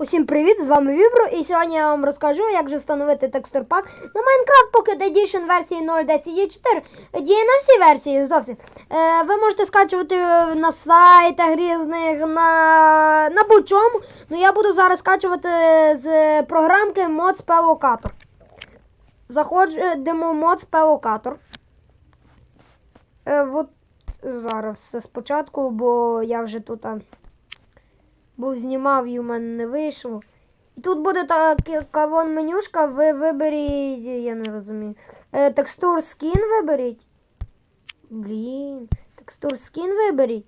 Усім привіт! З вами Вібро, і сьогодні я вам розкажу, як же встановити текстур пак на Minecraft Pocket Edition версії 0.10.4. Діє на всі версії зовсім. Е, ви можете скачувати на сайтах різних, на, на будь-чому. Ну я буду зараз скачувати з програмки Mod Spell Locator. Заходимо в Mod Spell Locator. Е, от зараз все спочатку, бо я вже тут. а, був знімав і у мене не вийшло. І тут буде така вон менюшка, ви виберіть, я не розумію. Е, текстур скін виберіть. Блін, текстур скін виберіть.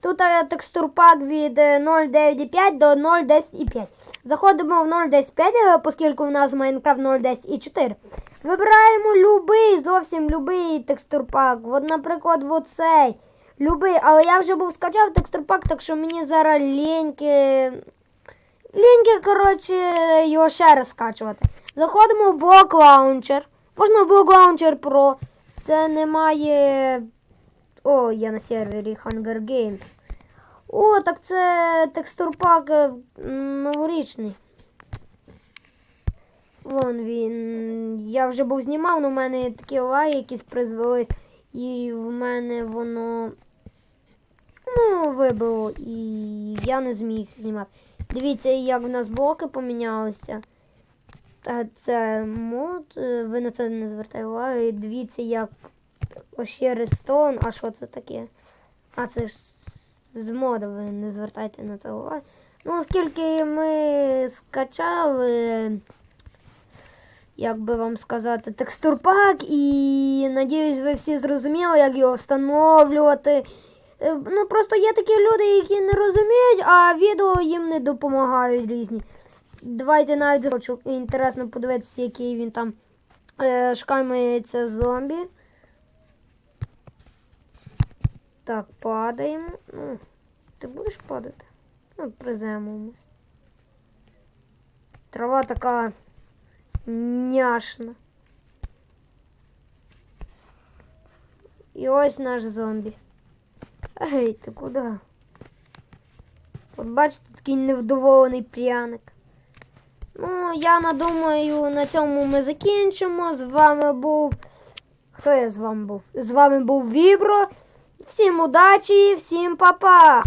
Тут е, текстур пак від е, 0.9.5 до 0.10.5. Заходимо в 0.10.5, е, оскільки у нас Minecraft 0.10.4. Вибираємо любий, зовсім любий текстур пак. От, наприклад, оцей. Любий, але я вже був скачав текстурпак, так що мені зараз ліньки. Ліньки, коротше, його ще раз скачувати. Заходимо в Block Launcher. Можна в Block Launcher Pro. Це немає. О, я на сервері Hunger Games. О, так це текстурпак е, новорічний. Вон він. Я вже був знімав, але в мене такі лаги якісь призвелись. І в мене воно ну, вибило, і я не зміг знімати. Дивіться, як в нас блоки помінялися. Це мод, е, ви на це не звертайте уваги. Дивіться, як ось ще рестон, а що це таке? А це ж з моду, ви не звертайте на це уваги. Ну, оскільки ми скачали, як би вам сказати, текстурпак, і надіюсь, ви всі зрозуміли, як його встановлювати. Е, Ну, просто є такі люди, які не розуміють, а відео їм не допомагають різні. Давайте навіть хочу інтересно подивитися, який він там е, шкамається зомбі. Так, падаємо. Ну, ти будеш падати? Ну, приземуємось. Трава така няшна. І ось наш зомбі. Ей, ти куди? От бачите, такий невдоволений пряник. Ну, я надумаю, на цьому ми закінчимо. З вами був. Хто я з вами був? З вами був Вібро. Всім удачі, всім па-па!